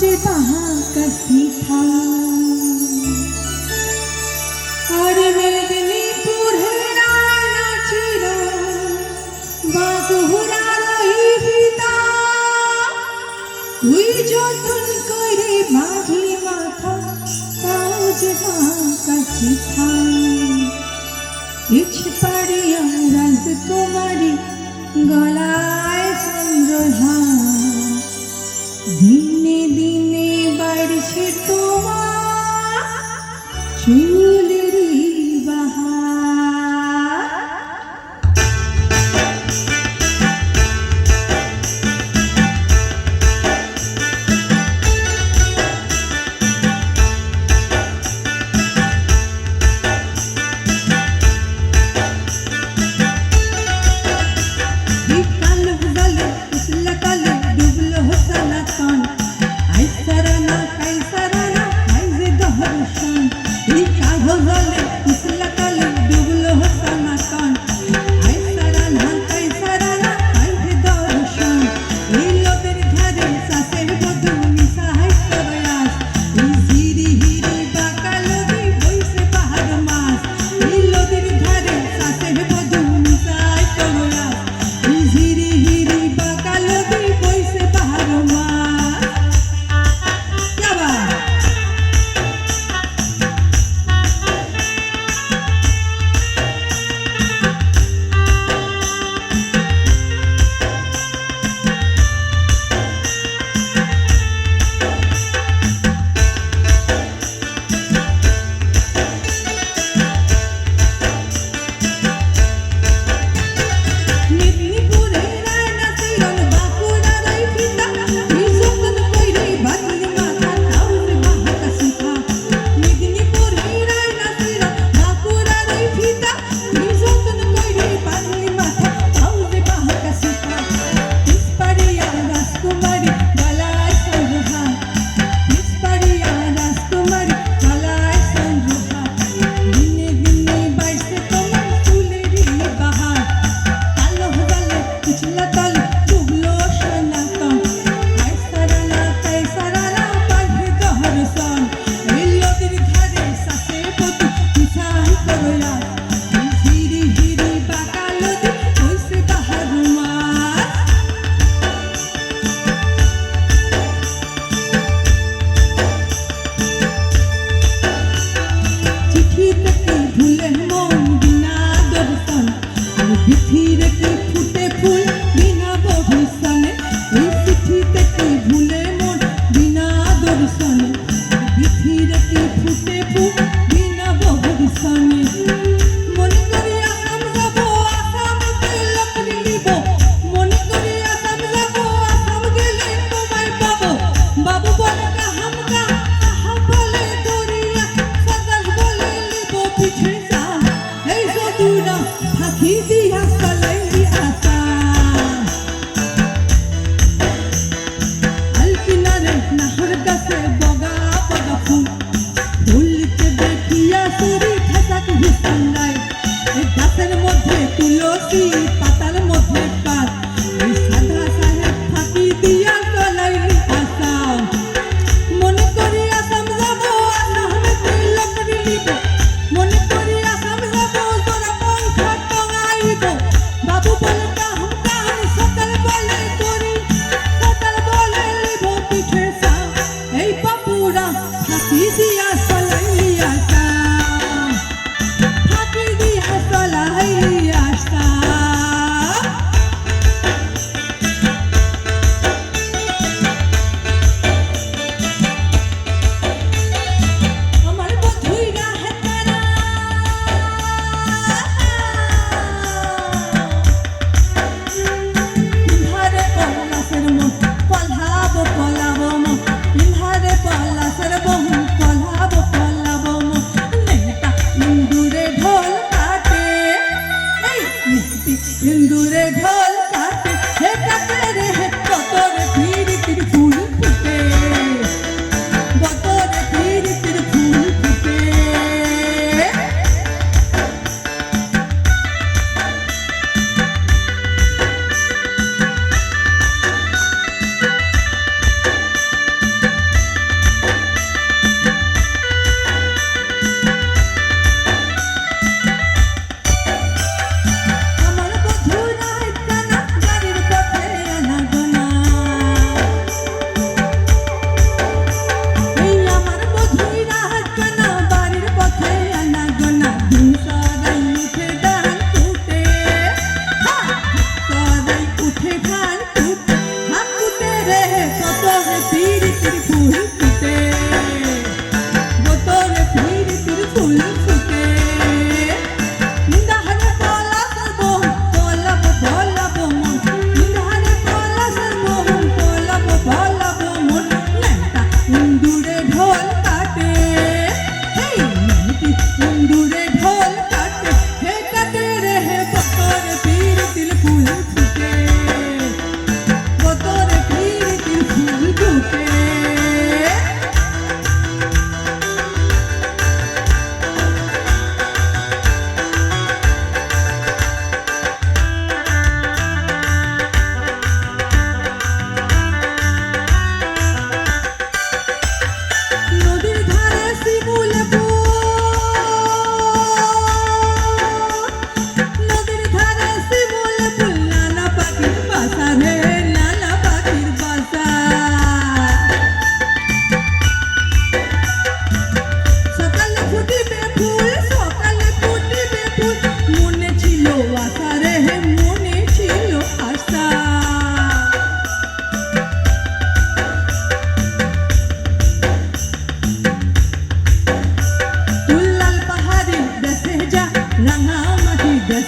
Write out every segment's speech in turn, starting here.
যে তাহা কহি থা আর মেদিনীপুরে নাচির বাগুরা রহিতা তুই যতন করে বাঁধলি মাথা তাও যে তাহা ইচ্ছে পারি অমরান্ত তোমারি গলায় চন্দ্রধার দিনে দিনে বাড়ছে তোমার সরসনে বিথিরটি ফুটে ফুটে 让他回去呀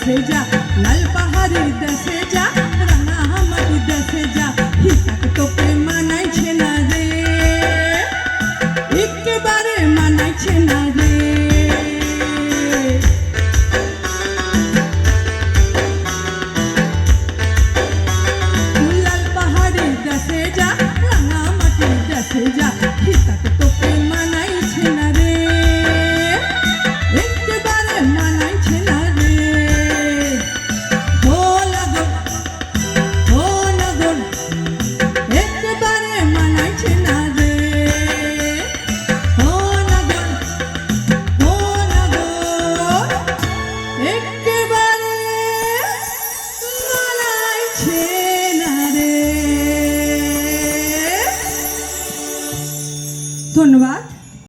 दसेजा नल पहाड़ी दसेजा रंगा हमारी दसेजा तो रे। एक बारे मनाई रे।